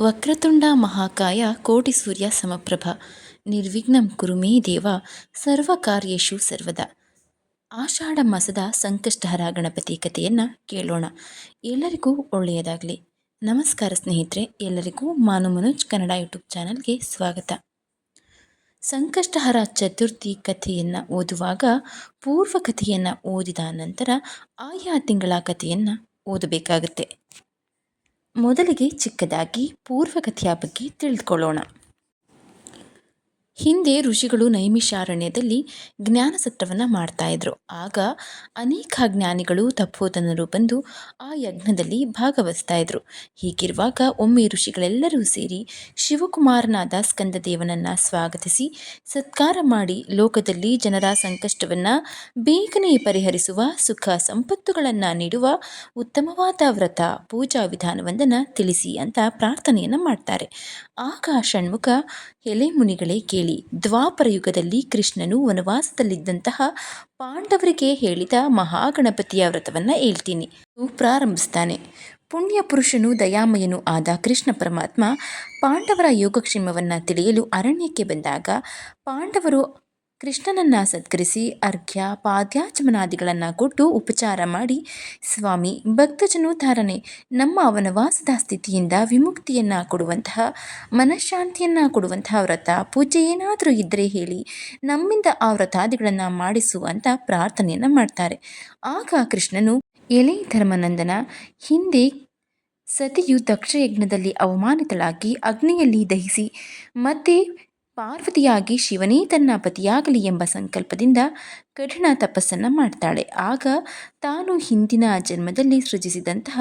ವಕ್ರತುಂಡ ಮಹಾಕಾಯ ಕೋಟಿ ಸೂರ್ಯ ಸಮಪ್ರಭ. ನಿರ್ವಿಘ್ನಂ ಕುರುಮೇ ಸರ್ವ ಸರ್ವಕಾರ್ಯೇಷು ಸರ್ವದಾ. ಆಷಾಢ ಮಾಸದ ಸಂಕಷ್ಟಹರ ಗಣಪತಿ ಕಥೆಯನ್ನು ಕೇಳೋಣ. ಎಲ್ಲರಿಗೂ ಒಳ್ಳೆಯದಾಗಲಿ. ನಮಸ್ಕಾರ ಸ್ನೇಹಿತರೆ, ಎಲ್ಲರಿಗೂ ಮಾನು ಮನೋಜ್ ಕನ್ನಡ ಯೂಟ್ಯೂಬ್ ಚಾನಲ್ಗೆ ಸ್ವಾಗತ. ಸಂಕಷ್ಟಹರ ಚತುರ್ಥಿ ಕಥೆಯನ್ನು ಓದುವಾಗ ಪೂರ್ವ ಕಥೆಯನ್ನು ಓದಿದ ನಂತರ ಆಯಾ ತಿಂಗಳ ಕಥೆಯನ್ನು ಓದಬೇಕಾಗುತ್ತೆ. ಮೊದಲಿಗೆ ಚಿಕ್ಕದಾಗಿ ಪೂರ್ವಕಥೆಯ ಬಗ್ಗೆ ತಿಳಿದುಕೊಳ್ಳೋಣ. ಹಿಂದೆ ಋಷಿಗಳು ನೈಮಿಷಾರಣ್ಯದಲ್ಲಿ ಜ್ಞಾನ ಸತ್ರವನ್ನು ಮಾಡ್ತಾ ಇದ್ರು. ಆಗ ಅನೇಕ ಜ್ಞಾನಿಗಳು ತಪ್ಪೋತನರು ಬಂದು ಆ ಯಜ್ಞದಲ್ಲಿ ಭಾಗವಹಿಸ್ತಾ ಇದ್ರು. ಹೀಗಿರುವಾಗ ಒಮ್ಮೆ ಋಷಿಗಳೆಲ್ಲರೂ ಸೇರಿ ಶಿವಕುಮಾರನಾದ ಸ್ಕಂದದೇವನನ್ನು ಸ್ವಾಗತಿಸಿ, ಸತ್ಕಾರ ಮಾಡಿ ಲೋಕದಲ್ಲಿ ಜನರ ಸಂಕಷ್ಟವನ್ನು ಬೇಗನೆ ಪರಿಹರಿಸುವ ಸುಖ ಸಂಪತ್ತುಗಳನ್ನು ನೀಡುವ ಉತ್ತಮವಾದ ವ್ರತ, ಪೂಜಾ ವಿಧಾನವೊಂದನ್ನು ತಿಳಿಸಿ ಅಂತ ಪ್ರಾರ್ಥನೆಯನ್ನು ಮಾಡ್ತಾರೆ. ಆಗ ಷಣ್ಮುಖ ಎಲೆ ಮುನಿಗಳೇ ಕೇಳಿ ದ್ವಾಪರ ಯುಗದಲ್ಲಿ ಕೃಷ್ಣನು ವನವಾಸದಲ್ಲಿದ್ದಂತಹ ಪಾಂಡವರಿಗೆ ಹೇಳಿದ ಮಹಾಗಣಪತಿಯ ವ್ರತವನ್ನು ಹೇಳ್ತೀನಿ ಪ್ರಾರಂಭಿಸ್ತಾನೆ. ಪುಣ್ಯ ಪುರುಷನು ದಯಾಮಯನು ಆದ ಕೃಷ್ಣ ಪರಮಾತ್ಮ ಪಾಂಡವರ ಯೋಗಕ್ಷೇಮವನ್ನು ತಿಳಿಯಲು ಅರಣ್ಯಕ್ಕೆ ಬಂದಾಗ ಪಾಂಡವರು ಕೃಷ್ಣನನ್ನು ಸತ್ಕರಿಸಿ ಅರ್ಘ್ಯ ಪಾದ್ಯಾಚಮನಾದಿಗಳನ್ನು ಕೊಟ್ಟು ಉಪಚಾರ ಮಾಡಿ ಸ್ವಾಮಿ ಭಕ್ತಜನೋದ್ಧಾರಣೆ ನಮ್ಮ ವನವಾಸದ ಸ್ಥಿತಿಯಿಂದ ವಿಮುಕ್ತಿಯನ್ನು ಕೊಡುವಂತಹ, ಮನಃಶಾಂತಿಯನ್ನು ಕೊಡುವಂತಹ ವ್ರತ ಪೂಜೆ ಏನಾದರೂ ಇದ್ದರೆ ಹೇಳಿ, ನಮ್ಮಿಂದ ಆ ವ್ರತಾದಿಗಳನ್ನು ಮಾಡಿಸು ಅಂತ ಪ್ರಾರ್ಥನೆಯನ್ನು ಮಾಡ್ತಾರೆ. ಆಗ ಕೃಷ್ಣನು ಎಲೆ ಧರ್ಮನಂದನ ಹಿಂದೆ ಸತಿಯು ದಕ್ಷಯಜ್ಞದಲ್ಲಿ ಅವಮಾನಿತಳಾಗಿ ಅಗ್ನಿಯಲ್ಲಿ ದಹಿಸಿ ಮತ್ತೆ ಪಾರ್ವತಿಯಾಗಿ ಶಿವನೇ ತನ್ನ ಪತಿಯಾಗಲಿ ಎಂಬ ಸಂಕಲ್ಪದಿಂದ ಕಠಿಣ ತಪಸ್ಸನ್ನು ಮಾಡ್ತಾಳೆ. ಆಗ ತಾನು ಹಿಂದಿನ ಜನ್ಮದಲ್ಲಿ ಸೃಜಿಸಿದಂತಹ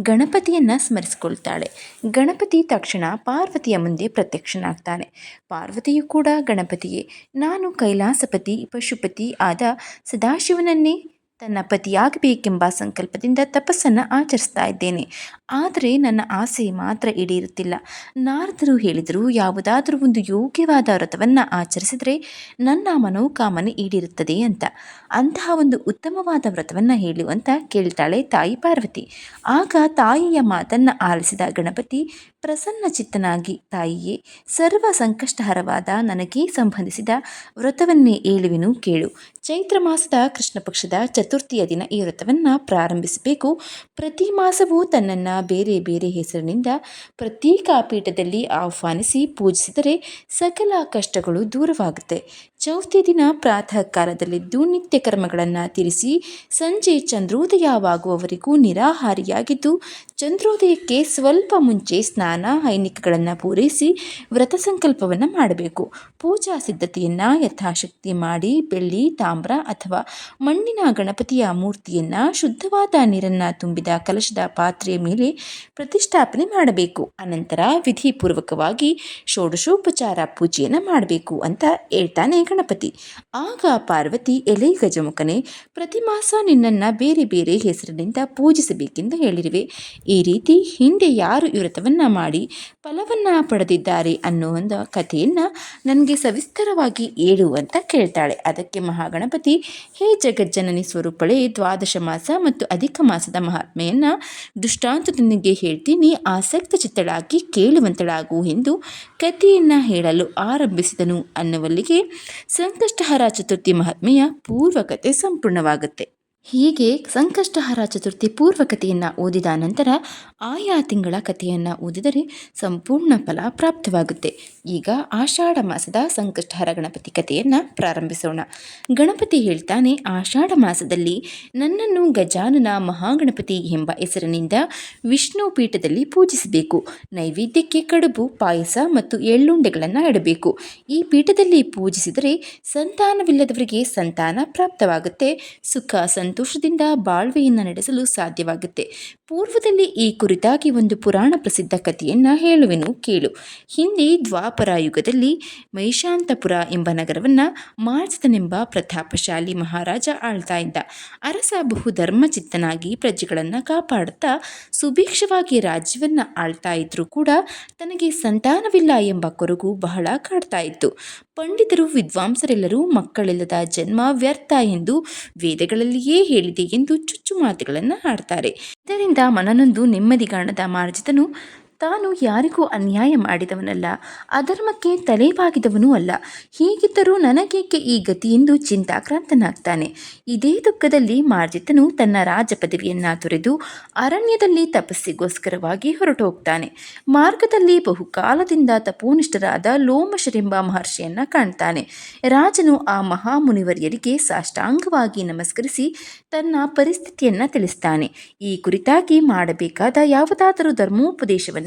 ಗಣಪತಿಯನ್ನು ಸ್ಮರಿಸಿಕೊಳ್ತಾಳೆ. ಗಣಪತಿ ತಕ್ಷಣ ಪಾರ್ವತಿಯ ಮುಂದೆ ಪ್ರತ್ಯಕ್ಷನಾಗ್ತಾನೆ. ಪಾರ್ವತಿಯು ಕೂಡ ಗಣಪತಿಯೇ. ನಾನು ಕೈಲಾಸಪತಿ, ಪಶುಪತಿ ಆದ ಸದಾಶಿವನನ್ನೇ ತನ್ನ ಪತಿಯಾಗಬೇಕೆಂಬ ಸಂಕಲ್ಪದಿಂದ ತಪಸ್ಸನ್ನು ಆಚರಿಸ್ತಾ ಇದ್ದೇನೆ. ಆದರೆ ನನ್ನ ಆಸೆ ಮಾತ್ರ ಈಡೇರುತ್ತಿಲ್ಲ. ನಾರದರು ಹೇಳಿದರು, ಯಾವುದಾದರೂ ಒಂದು ಯೋಗ್ಯವಾದ ವ್ರತವನ್ನು ಆಚರಿಸಿದರೆ ನನ್ನ ಮನೋಕಾಮನೆ ಈಡೇರುತ್ತದೆ ಅಂತ. ಅಂತಹ ಒಂದು ಉತ್ತಮವಾದ ವ್ರತವನ್ನು ಹೇಳು ಅಂತ ಕೇಳ್ತಾಳೆ ತಾಯಿ ಪಾರ್ವತಿ. ಆಗ ತಾಯಿಯ ಮಾತನ್ನು ಆಲಿಸಿದ ಗಣಪತಿ, ಪ್ರಸನ್ನ ಚಿತ್ತನಾಗಿ, ತಾಯಿಯೇ, ಸರ್ವ ಸಂಕಷ್ಟಹರವಾದ ನನಗೆ ಸಂಬಂಧಿಸಿದ ವ್ರತವನ್ನೇ ಏಳುವೆನು ಕೇಳು. ಚೈತ್ರ ಮಾಸದ ಕೃಷ್ಣ ಪಕ್ಷದ ಚತುರ್ಥಿಯ ದಿನ ಈ ವ್ರತವನ್ನು ಪ್ರಾರಂಭಿಸಬೇಕು. ಪ್ರತಿ ಮಾಸವೂ ತನ್ನನ್ನು ಬೇರೆ ಬೇರೆ ಹೆಸರಿನಿಂದ ಪೀಠದಲ್ಲಿ ಆಹ್ವಾನಿಸಿ ಪೂಜಿಸಿದರೆ ಸಕಲ ಕಷ್ಟಗಳು ದೂರವಾಗುತ್ತೆ. ಚೌತಿ ದಿನ ಪ್ರಾತಃ ಕಾಲದಲ್ಲಿದ್ದು ನಿತ್ಯ ಕರ್ಮಗಳನ್ನು ತಿರಿಸಿ ಸಂಜೆ ಚಂದ್ರೋದಯವಾಗುವವರೆಗೂ ನಿರಾಹಾರಿಯಾಗಿದ್ದು ಚಂದ್ರೋದಯಕ್ಕೆ ಸ್ವಲ್ಪ ಮುಂಚೆ ಸ್ನಾನ, ಹೈನಿಕಗಳನ್ನು ಪೂರೈಸಿ ವ್ರತ ಸಂಕಲ್ಪವನ್ನು ಮಾಡಬೇಕು. ಪೂಜಾ ಸಿದ್ಧತೆಯನ್ನು ಯಥಾಶಕ್ತಿ ಮಾಡಿ ಬೆಳ್ಳಿ, ತಾಮ್ರ ಅಥವಾ ಮಣ್ಣಿನ ಗಣಪತಿಯ ಮೂರ್ತಿಯನ್ನು ಶುದ್ಧವಾದ ನೀರನ್ನು ತುಂಬಿದ ಕಲಶದ ಪಾತ್ರೆಯ ಮೇಲೆ ಪ್ರತಿಷ್ಠಾಪನೆ ಮಾಡಬೇಕು. ಅನಂತರ ವಿಧಿಪೂರ್ವಕವಾಗಿ ಷೋಡಶೋಪಚಾರ ಪೂಜೆಯನ್ನು ಮಾಡಬೇಕು ಅಂತ ಹೇಳ್ತಾನೆ ಗಣಪತಿ. ಆಗ ಪಾರ್ವತಿ ಎಲೆ ಗಜಮುಖನೆ ಪ್ರತಿ ಮಾಸ ನಿನ್ನನ್ನು ಬೇರೆ ಬೇರೆ ಹೆಸರಿನಿಂದ ಪೂಜಿಸಬೇಕೆಂದು ಹೇಳಿರುವೆ. ಈ ರೀತಿ ಹಿಂದೆ ಯಾರು ಈ ಮಾಡಿ ಫಲವನ್ನು ಪಡೆದಿದ್ದಾರೆ ಅನ್ನುವ ಒಂದು ಕಥೆಯನ್ನು ನನಗೆ ಸವಿಸ್ತರವಾಗಿ ಹೇಳುವಂತ ಕೇಳ್ತಾಳೆ. ಅದಕ್ಕೆ ಮಹಾಗಣಪತಿ, ಹೇ ಜಗಜ್ಜನನಿ ಸ್ವರೂಪಳೆ, ದ್ವಾದಶ ಮಾಸ ಮತ್ತು ಅಧಿಕ ಮಾಸದ ಮಹಾತ್ಮೆಯನ್ನು ದೃಷ್ಟಾಂತದೊಂದಿಗೆ ಹೇಳ್ತೀನಿ, ಆಸಕ್ತ ಚಿತ್ತಳಾಗಿ ಕೇಳುವಂತಳಾಗು ಎಂದು ಕಥೆಯನ್ನು ಹೇಳಲು ಆರಂಭಿಸಿದನು ಅನ್ನುವಲ್ಲಿಗೆ ಸಂಕಷ್ಟಹರ ಚತುರ್ಥಿ ಮಹಾತ್ಮೆಯ ಪೂರ್ವಕತೆ ಸಂಪೂರ್ಣವಾಗುತ್ತೆ. ಹೀಗೆ ಸಂಕಷ್ಟಹರ ಚತುರ್ಥಿ ಪೂರ್ವ ಕಥೆಯನ್ನು ಓದಿದ ನಂತರ ಆಯಾ ತಿಂಗಳ ಕಥೆಯನ್ನು ಓದಿದರೆ ಸಂಪೂರ್ಣ ಫಲ ಪ್ರಾಪ್ತವಾಗುತ್ತೆ. ಈಗ ಆಷಾಢ ಮಾಸದ ಸಂಕಷ್ಟಹರ ಗಣಪತಿ ಕಥೆಯನ್ನು ಪ್ರಾರಂಭಿಸೋಣ. ಗಣಪತಿ ಹೇಳ್ತಾನೆ, ಆಷಾಢ ಮಾಸದಲ್ಲಿ ನನ್ನನ್ನು ಗಜಾನನ ಮಹಾಗಣಪತಿ ಎಂಬ ಹೆಸರಿನಿಂದ ವಿಷ್ಣು ಪೀಠದಲ್ಲಿ ಪೂಜಿಸಬೇಕು. ನೈವೇದ್ಯಕ್ಕೆ ಕಡುಬು, ಪಾಯಸ ಮತ್ತು ಎಳ್ಳುಂಡೆಗಳನ್ನು ಇಡಬೇಕು. ಈ ಪೀಠದಲ್ಲಿ ಪೂಜಿಸಿದರೆ ಸಂತಾನವಿಲ್ಲದವರಿಗೆ ಸಂತಾನ ಪ್ರಾಪ್ತವಾಗುತ್ತೆ. ಸುಖ ಸಂತ ಸಂತೋಷದಿಂದ ಬಾಳ್ವೆಯನ್ನು ನಡೆಸಲು ಸಾಧ್ಯವಾಗುತ್ತೆ. ಪೂರ್ವದಲ್ಲಿ ಈ ಕುರಿತಾಗಿ ಒಂದು ಪುರಾಣ ಪ್ರಸಿದ್ಧ ಕಥೆಯನ್ನು ಹೇಳುವೆನು, ಕೇಳು. ಹಿಂದೆ ದ್ವಾಪರ ಯುಗದಲ್ಲಿ ಮೈಶಾಂತಪುರ ಎಂಬ ನಗರವನ್ನು ಮಾರ್ಜಿತನೆಂಬ ಪ್ರತಾಪಶಾಲಿ ಮಹಾರಾಜ ಆಳ್ತಾ ಇದ್ದ. ಅರಸ ಬಹು ಧರ್ಮಚಿತ್ತನಾಗಿ ಪ್ರಜೆಗಳನ್ನು ಕಾಪಾಡುತ್ತಾ ಸುಭಿಕ್ಷವಾಗಿ ರಾಜ್ಯವನ್ನು ಆಳ್ತಾ ಇದ್ರೂ ಕೂಡ ತನಗೆ ಸಂತಾನವಿಲ್ಲ ಎಂಬ ಕೊರಗು ಬಹಳ ಕಾಡ್ತಾ ಇತ್ತು. ಪಂಡಿತರು, ವಿದ್ವಾಂಸರೆಲ್ಲರೂ ಮಕ್ಕಳಿಲ್ಲದ ಜನ್ಮ ವ್ಯರ್ಥ ಎಂದು ವೇದಗಳಲ್ಲಿಯೇ ಹೇಳಿದೆ ಎಂದು ಚುಚ್ಚು ಮಾತುಗಳನ್ನು ಆಡ್ತಾರೆ ಇದರಿಂದ ಮನನೊಂದು ನೆಮ್ಮದಿ ಕಾಣದ ಮಾರ್ಜಿತನು ತಾನು ಯಾರಿಗೂ ಅನ್ಯಾಯ ಮಾಡಿದವನಲ್ಲ, ಅಧರ್ಮಕ್ಕೆ ತಲೆಬಾಗಿದವನೂ ಅಲ್ಲ. ಹೀಗಿದ್ದರೂ ನನಗೇಕೆ ಈ ಗತಿ ಎಂದು ಚಿಂತಾಕ್ರಾಂತನಾಗ್ತಾನೆ. ಇದೇ ದುಃಖದಲ್ಲಿ ಮಾರ್ಜಿತನು ತನ್ನ ರಾಜ ಪದವಿಯನ್ನ ತೊರೆದು ಅರಣ್ಯದಲ್ಲಿ ತಪಸ್ಸಿಗೋಸ್ಕರವಾಗಿ ಹೊರಟು ಹೋಗ್ತಾನೆ ಮಾರ್ಗದಲ್ಲಿ ಬಹುಕಾಲದಿಂದ ತಪೋನಿಷ್ಠರಾದ ಲೋಮಶರೆಂಬ ಮಹರ್ಷಿಯನ್ನ ಕಾಣ್ತಾನೆ. ರಾಜನು ಆ ಮಹಾಮುನಿವರ್ಯರಿಗೆ ಸಾಷ್ಟಾಂಗವಾಗಿ ನಮಸ್ಕರಿಸಿ ತನ್ನ ಪರಿಸ್ಥಿತಿಯನ್ನ ತಿಳಿಸ್ತಾನೆ. ಈ ಕುರಿತಾಗಿ ಮಾಡಬೇಕಾದ ಯಾವುದಾದರೂ ಧರ್ಮೋಪದೇಶವನ್ನ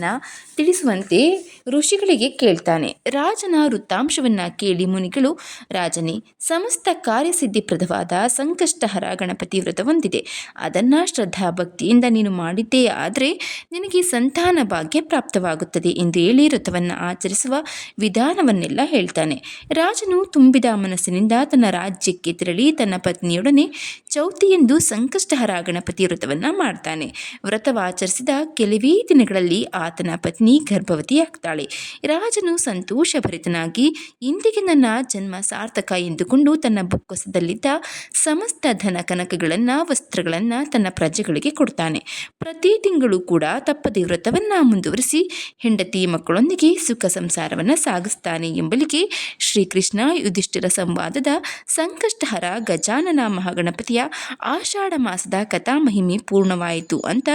ತಿಳಿಸುವಂತೆ ಋಷಿಗಳಿಗೆ ಕೇಳ್ತಾನೆ. ರಾಜನ ವೃತ್ತಾಂಶವನ್ನು ಕೇಳಿ ಮುನಿಗಳು, ರಾಜನೇ, ಸಮಸ್ತ ಕಾರ್ಯಸಿದ್ಧಿಪ್ರದವಾದ ಸಂಕಷ್ಟಹರ ಗಣಪತಿ ವ್ರತ ಹೊಂದಿದೆ. ಅದನ್ನ ಶ್ರದ್ಧಾ ಭಕ್ತಿಯಿಂದ ನೀನು ಮಾಡಿದ್ದೇ ಆದರೆ ನಿನಗೆ ಸಂತಾನ ಭಾಗ್ಯ ಪ್ರಾಪ್ತವಾಗುತ್ತದೆ ಎಂದು ಹೇಳಿ ವ್ರತವನ್ನು ಆಚರಿಸುವ ವಿಧಾನವನ್ನೆಲ್ಲ ಹೇಳ್ತಾನೆ. ರಾಜನು ತುಂಬಿದ ಮನಸ್ಸಿನಿಂದ ತನ್ನ ರಾಜ್ಯಕ್ಕೆ ತೆರಳಿ ತನ್ನ ಪತ್ನಿಯೊಡನೆ ಚೌತಿಯೆಂದು ಸಂಕಷ್ಟಹರ ಗಣಪತಿ ವ್ರತವನ್ನು ಮಾಡ್ತಾನೆ. ವ್ರತವಾಚರಿಸಿದ ಕೆಲವೇ ದಿನಗಳಲ್ಲಿ ಆತನ ಪತ್ನಿ ಗರ್ಭವತಿಯಾಗ್ತಾಳೆ ರಾಜನು ಸಂತೋಷಭರಿತನಾಗಿ ಇಂದಿಗೆ ನನ್ನ ಜನ್ಮ ಸಾರ್ಥಕ ಎಂದುಕೊಂಡು ತನ್ನ ಬೊಕ್ಕಸದಲ್ಲಿದ್ದ ಸಮಸ್ತ ಧನ ಕನಕಗಳನ್ನು, ವಸ್ತ್ರಗಳನ್ನು ತನ್ನ ಪ್ರಜೆಗಳಿಗೆ ಕೊಡ್ತಾನೆ. ಪ್ರತಿ ತಿಂಗಳು ಕೂಡ ತಪ್ಪದೇ ವ್ರತವನ್ನು ಮುಂದುವರಿಸಿ, ಹೆಂಡತಿ ಮಕ್ಕಳೊಂದಿಗೆ ಸುಖ ಸಂಸಾರವನ್ನು ಸಾಗಿಸ್ತಾನೆ ಎಂಬಲಿಗೆ ಶ್ರೀಕೃಷ್ಣ ಯುಧಿಷ್ಠಿರ ಸಂವಾದದ ಸಂಕಷ್ಟಹರ ಗಜಾನನ ಮಹಾಗಣಪತಿಯ ಆಷಾಢ ಮಾಸದ ಕಥಾ ಮಹಿಮೆ ಪೂರ್ಣವಾಯಿತು ಅಂತ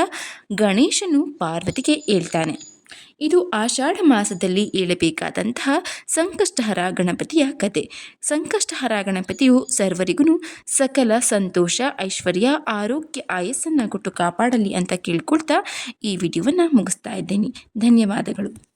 ಗಣೇಶನು ಪಾರ್ವತಿಗೆ ಹೇಳ್ತಾನೆ ಇದು ಆಷಾಢ ಮಾಸದಲ್ಲಿ ಏಳಬೇಕಾದಂತಹ ಸಂಕಷ್ಟಹರ ಗಣಪತಿಯ ಕತೆ. ಸಂಕಷ್ಟಹರ ಗಣಪತಿಯು ಸರ್ವರಿಗೂ ಸಕಲ ಸಂತೋಷ, ಐಶ್ವರ್ಯ, ಆರೋಗ್ಯ, ಆಯಸ್ಸನ್ನು ಕೊಟ್ಟು ಕಾಪಾಡಲಿ ಅಂತ ಕೇಳ್ಕೊಳ್ತಾ ಈ ವಿಡಿಯೋವನ್ನು ಮುಗಿಸ್ತಾ ಇದ್ದೇನೆ. ಧನ್ಯವಾದಗಳು.